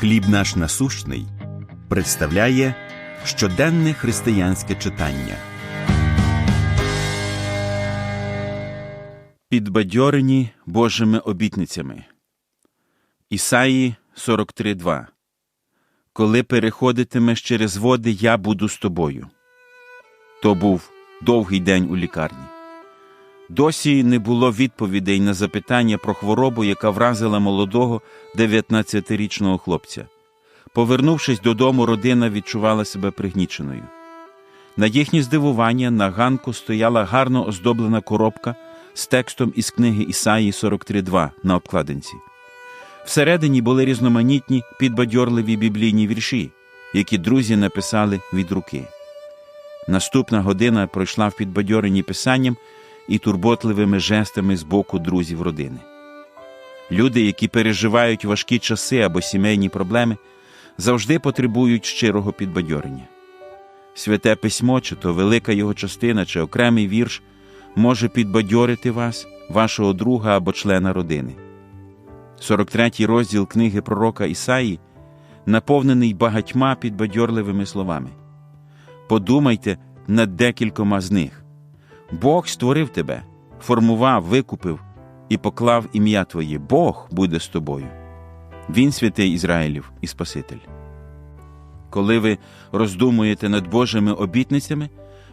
Хліб наш насущний представляє щоденне християнське читання. Підбадьорені Божими обітницями. Ісаї 43.2 Коли переходитимеш через води, я буду з тобою. То був довгий день у лікарні. Досі не було відповідей на запитання про хворобу, яка вразила молодого 19-річного хлопця. Повернувшись додому, родина відчувала себе пригніченою. На їхнє здивування на ганку стояла гарно оздоблена коробка з текстом із книги Ісаї 43.2 на обкладинці. Всередині були різноманітні підбадьорливі біблійні вірші, які друзі написали від руки. Наступна година пройшла в підбадьоренні писанням і турботливими жестами з боку друзів родини. Люди, які переживають важкі часи або сімейні проблеми, завжди потребують щирого підбадьорення. Святе письмо, чи то велика його частина, чи окремий вірш може підбадьорити вас, вашого друга або члена родини. 43-й розділ книги пророка Ісаї наповнений багатьма підбадьорливими словами. Подумайте над декількома з них. Бог створив тебе, формував, викупив і поклав ім'я Твоє. Бог буде з тобою. Він святий Ізраїлів і Спаситель. Коли ви роздумуєте над Божими обітницями,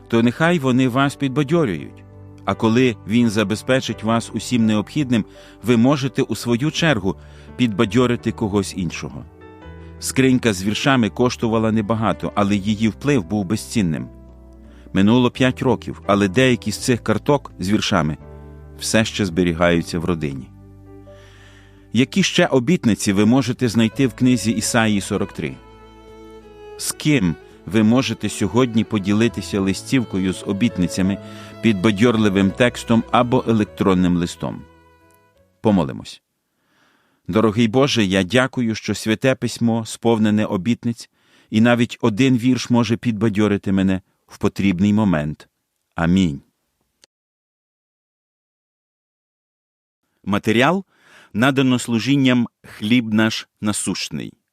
то нехай вони вас підбадьорюють. А коли Він забезпечить вас усім необхідним, ви можете у свою чергу підбадьорити когось іншого. Скринька з віршами коштувала небагато, але її вплив був безцінним. Минуло п'ять років, але деякі з цих карток з віршами все ще зберігаються в родині. Які ще обітниці ви можете знайти в книзі Ісаїї 43? З ким ви можете сьогодні поділитися листівкою з обітницями під бадьорливим текстом або електронним листом? Помолимось. Дорогий Боже, я дякую, що святе письмо сповнене обітниць, і навіть один вірш може підбадьорити мене в потрібний момент. Амінь. Матеріал надано служінням хліб наш насущний.